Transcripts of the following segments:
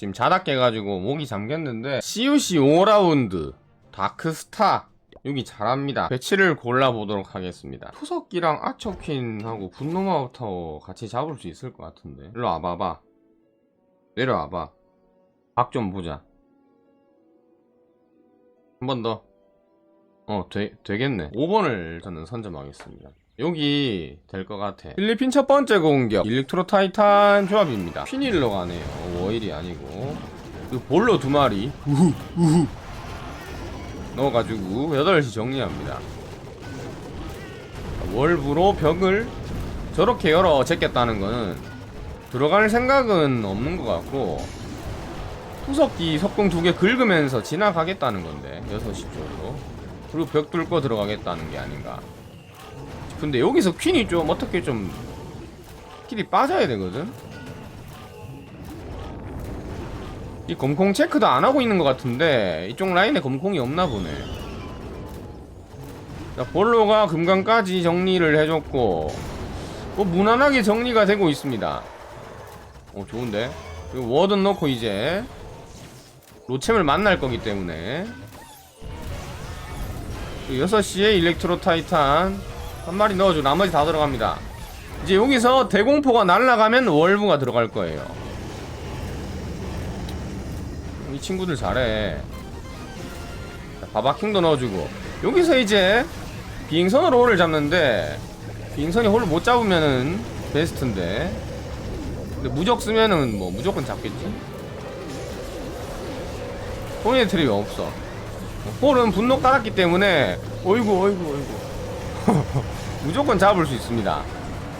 지금 자다 깨가지고 목이 잠겼는데 CUC 5라운드 다크스타 여기 잘합니다 배치를 골라보도록 하겠습니다 푸석기랑 아처퀸하고 분노마우터 같이 잡을 수 있을 것 같은데 일로 와봐봐 내려와봐 각 좀 보자 한 번 더 어, 되, 되겠네. 5번을 저는 선점하겠습니다. 여기 될 것 같아. 필리핀 첫 번째 공격. 일렉트로 타이탄 조합입니다. 피닐러 가네요. 워일이 아니고. 그리고 볼로 두 마리. 우후, 우후. 넣어가지고 8시 정리합니다. 월브로 벽을 저렇게 열어 제꼈다는 거는 들어갈 생각은 없는 것 같고 투석기 석궁 두 개 긁으면서 지나가겠다는 건데 6시 쪽으로 그리고 벽 뚫고 들어가겠다는 게 아닌가 근데 여기서 퀸이 좀 어떻게 좀 길이 빠져야 되거든 이 검콩 체크도 안 하고 있는 것 같은데 이쪽 라인에 검콩이 없나 보네. 자 볼로가 금강까지 정리를 해줬고 뭐 무난하게 정리가 되고 있습니다. 어 좋은데? 그리고 워든 넣고 이제 로챔을 만날 거기 때문에. 6시에 일렉트로 타이탄 한 마리 넣어주고 나머지 다 들어갑니다. 이제 여기서 대공포가 날아가면 월브가 들어갈 거예요 이 친구들 잘해. 자, 바바킹도 넣어주고. 여기서 이제 비행선으로 홀을 잡는데 비행선이 홀을 못 잡으면은 베스트인데. 근데 무적 쓰면은 뭐 무조건 잡겠지? 토니의 트립이 없어. 홀은 분노 깔았기 때문에 어이구 어이구 어이구. 무조건 잡을 수 있습니다.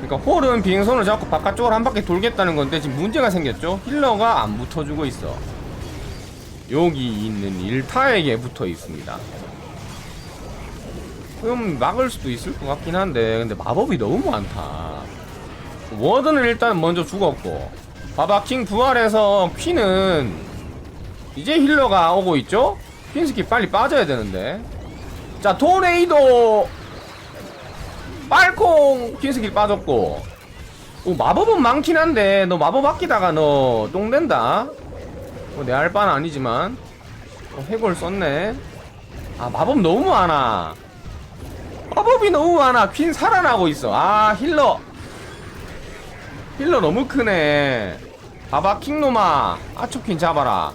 그러니까 홀은 비행선을 잡고 바깥쪽으로 한 바퀴 돌겠다는 건데 지금 문제가 생겼죠? 힐러가 안 붙어주고 있어 여기 있는 일타에게 붙어 있습니다. 그럼 막을 수도 있을 것 같긴 한데 근데 마법이 너무 많다. 워든은 일단 먼저 죽었고 바바킹 부활해서 퀸은 이제 힐러가 오고 있죠? 퀸스키 빨리 빠져야 되는데. 자 토네이도! 빨콩 퀸스키 빠졌고. 오, 마법은 많긴 한데 너 마법 아끼다가 너 똥된다 뭐내알 바는 아니지만. 어, 해골 썼네. 아 마법 너무 많아. 마법이 너무 많아. 퀸 살아나고 있어. 아 힐러. 힐러 너무 크네. 바바 킹노마 아초퀸 잡아라.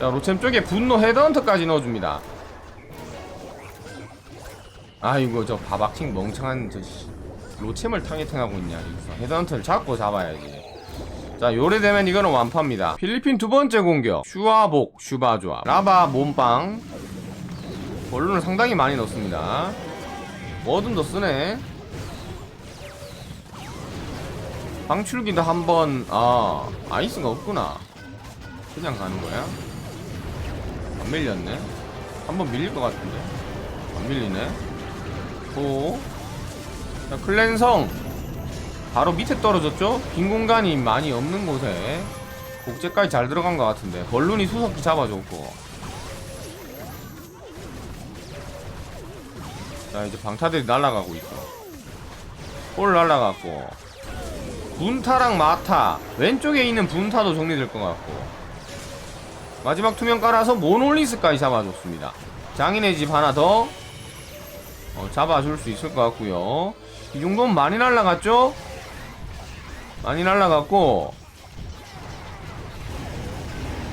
자 로챔 쪽에 분노 헤드헌터까지 넣어줍니다. 아이고 저 바바킹 멍청한 저 씨. 로챔을 타겟팅하고 있냐. 여기서 헤드헌터를 잡고 잡아야지 자 요래되면 이거는 완파입니다. 필리핀 두 번째 공격. 슈아복 슈바조아. 라바 몸빵. 볼룬을 상당히 많이 넣습니다. 뭐든도 쓰네. 방출기도 한번 아 아이스가 없구나. 그냥 가는 거야? 안 밀렸네. 한번 밀릴 것 같은데? 안 밀리네. 오. 자, 클랜성 바로 밑에 떨어졌죠? 빈 공간이 많이 없는 곳에 복제까지 잘 들어간 것 같은데. 벌룬이 수석기 잡아줬고. 자 이제 방타들이 날아가고 있어 홀 날아갔고. 분타랑 마타. 왼쪽에 있는 분타도 정리될 것 같고. 마지막 투명 깔아서 모놀리스까지 잡아줬습니다. 장인의 집 하나 더 어, 잡아줄 수 있을 것 같고요. 이 정도면 많이 날라갔죠? 많이 날라갔고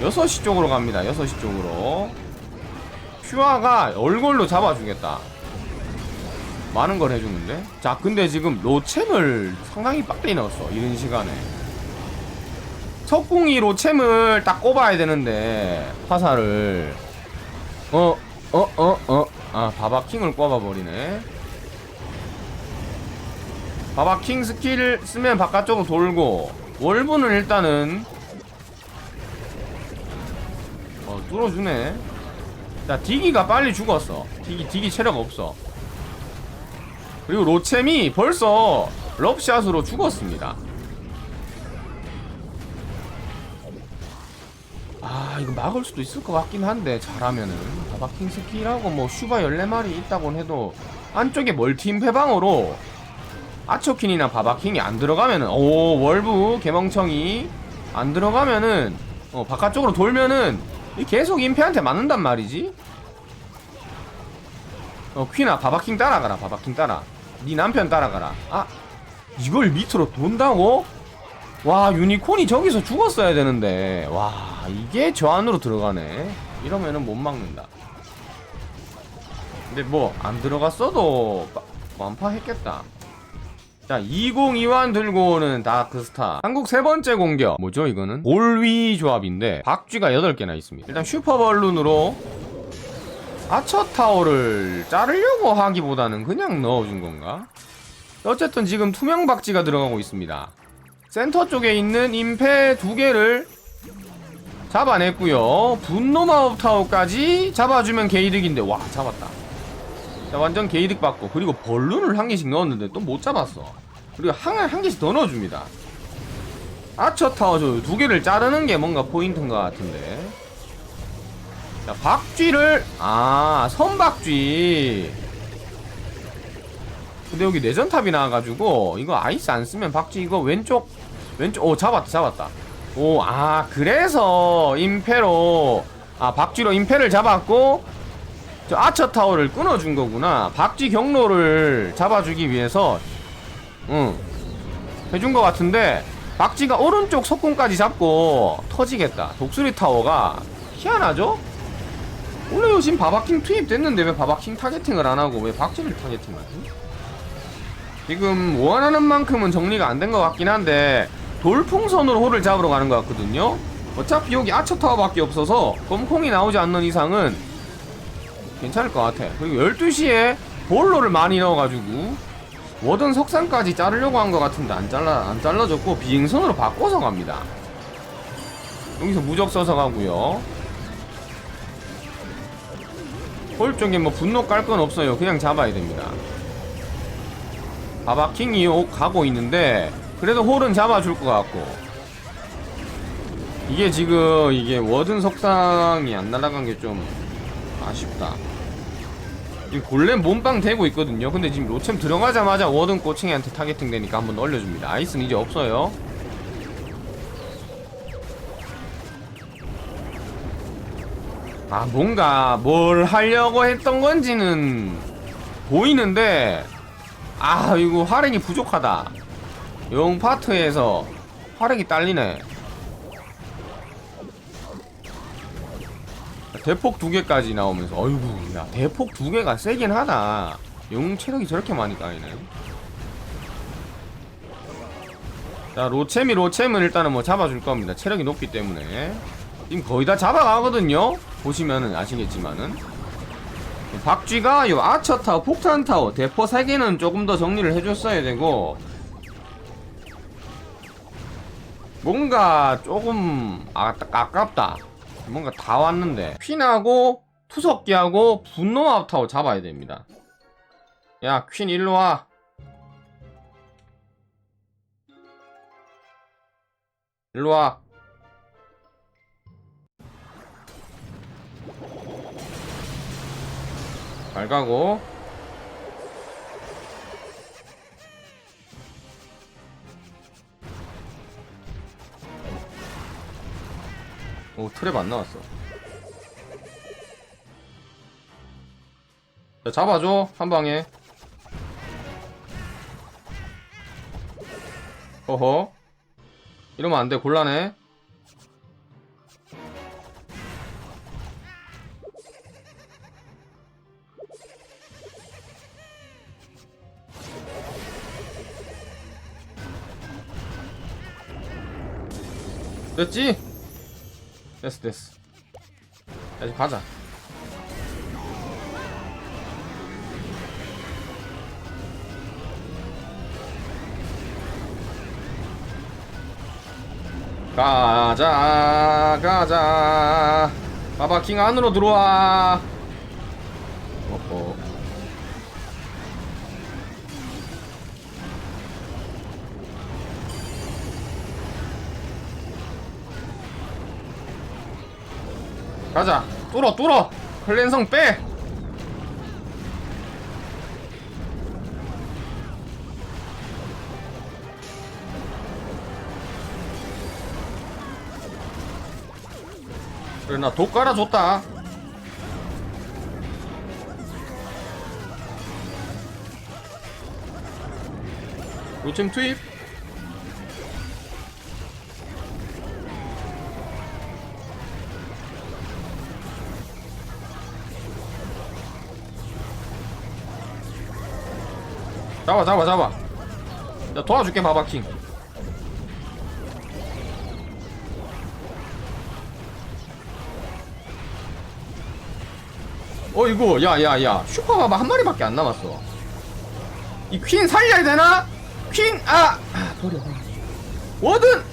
6시 쪽으로 갑니다. 6시 쪽으로. 퓨아가 얼굴로 잡아주겠다. 많은 걸 해주는데. 자 근데 지금 로챔을 상당히 빨리 넣었어 이런 시간에. 석궁이 로챔을 딱 꼽아야 되는데 화살을. 어 어 어어아 바바킹을 꼽아버리네 바바킹 스킬 쓰면 바깥쪽으로 돌고 월분은 일단은 어 뚫어주네. 자 디기가 빨리 죽었어. 디기 디기 체력 없어. 그리고 로챔이 벌써 럽샷으로 죽었습니다. 아 이거 막을 수도 있을 것 같긴 한데 잘하면은. 바바킹 스킬하고 뭐 슈바 14마리 있다고 해도 안쪽에 멀티임 패방으로 아초킨이나 바바킹이 안 들어가면은 오 월부 개멍청이 안 들어가면은 어 바깥쪽으로 돌면은 이 계속 임페한테 맞는단 말이지. 어 퀸아 바바킹 따라가라 바바킹 따라. 네 남편 따라가라. 아 이걸 밑으로 돈다고? 와 유니콘이 저기서 죽었어야 되는데. 와 이게 저 안으로 들어가네. 이러면은 못 막는다. 근데 뭐 안 들어갔어도 빠- 완파했겠다 자 2021 들고 오는 다크스타. 한국 세 번째 공격. 뭐죠 이거는? 볼위 조합인데 박쥐가 8개나 있습니다. 일단 슈퍼벌룬으로 아처타워를 자르려고 하기보다는 그냥 넣어준 건가? 어쨌든 지금 투명 박쥐가 들어가고 있습니다. 센터 쪽에 있는 임페 두 개를 잡아냈고요. 분노 마법 타워까지 잡아주면 게이득인데 와 잡았다 자 완전 게이득 받고 그리고 벌룬을 한 개씩 넣었는데 또 못 잡았어. 그리고 한, 한 개씩 더 넣어줍니다. 아처 타워 저두 개를 자르는 게 뭔가 포인트인 것 같은데. 자 박쥐를 아 선박쥐. 근데 여기 내전탑이 나와가지고 이거 아이스 안 쓰면 박쥐 이거 왼쪽 왼쪽 오 잡았다 잡았다. 오 아 그래서 임페로 아 박쥐로 임페를 잡았고 저 아처 타워를 끊어준 거구나 박쥐 경로를 잡아주기 위해서 응 해준 것 같은데 박쥐가 오른쪽 석궁까지 잡고 터지겠다 독수리 타워가 희한하죠? 원래 요즘 바바킹 투입됐는데 왜 바바킹 타겟팅을 안 하고 왜 박쥐를 타겟팅하지? 지금 원하는 만큼은 정리가 안 된 것 같긴 한데 돌풍선으로 호를 잡으러 가는 것 같거든요 어차피 여기 아처 타워밖에 없어서 검콩이 나오지 않는 이상은 괜찮을 것 같아. 그리고 12시에 볼로를 많이 넣어가지고 워든 석상까지 자르려고 한 것 같은데 안 잘라 안 잘라졌고 비행선으로 바꿔서 갑니다. 여기서 무적 써서 가고요. 볼 쪽에 뭐 분노 깔 건 없어요. 그냥 잡아야 됩니다. 바바킹이 오- 가고 있는데 그래도 홀은 잡아줄 것 같고. 이게 지금 이게 워든 석상이 안 날아간 게 좀 아쉽다 지금 골렘 몸빵 되고 있거든요. 근데 지금 로챔 들어가자마자 워든 꼬칭이한테 타겟팅 되니까 한번 올려줍니다. 아이스는 이제 없어요. 아 뭔가 뭘 하려고 했던 건지는 보이는데 아 이거 활액이 부족하다. 용 파트에서 활액이 딸리네 대폭 두 개까지 나오면서 어이구 야 대폭 두 개가 세긴 하다. 용 체력이 저렇게 많이 까이네 자 로챔이 로챔은 일단은 뭐 잡아줄 겁니다. 체력이 높기 때문에. 지금 거의 다 잡아가거든요? 보시면은 아시겠지만은. 박쥐가 요 아처타워 폭탄타워 대포 3개는 조금 더 정리를 해줬어야 되고. 뭔가 조금 아, 아깝다 뭔가 다 왔는데. 퀸하고 투석기하고 분노 타워 잡아야 됩니다. 야 퀸 일로와. 일로와. 잘 가고 오 트랩 안 나왔어. 자 잡아줘 한 방에. 어허. 이러면 안 돼 곤란해. 됐지? 됐어 됐어. 자 이제 가자. 가자 가자. 바바킹 안으로 들어와. 어허 가자. 뚫어 뚫어. 클랜성 빼. 그래 나독 깔아줬다. 요즘 투입? 잡아 잡아 잡아 나 도와줄게 바바킹 어 이거 야야야 슈퍼바바 한 마리밖에 안 남았어 이 퀸 살려야 되나? 퀸! 아! 아 버려 버려 워든!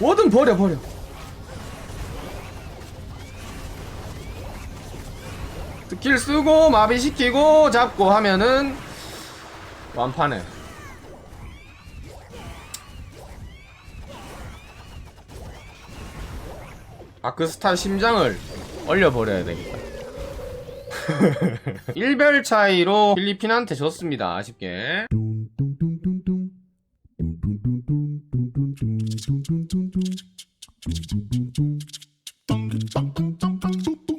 워든 버려 버려 스킬 쓰고 마비시키고 잡고 하면은 완판해 아크스타 심장을 얼려버려야 되겠다. 1별 차이로 필리핀한테 졌습니다. 아쉽게.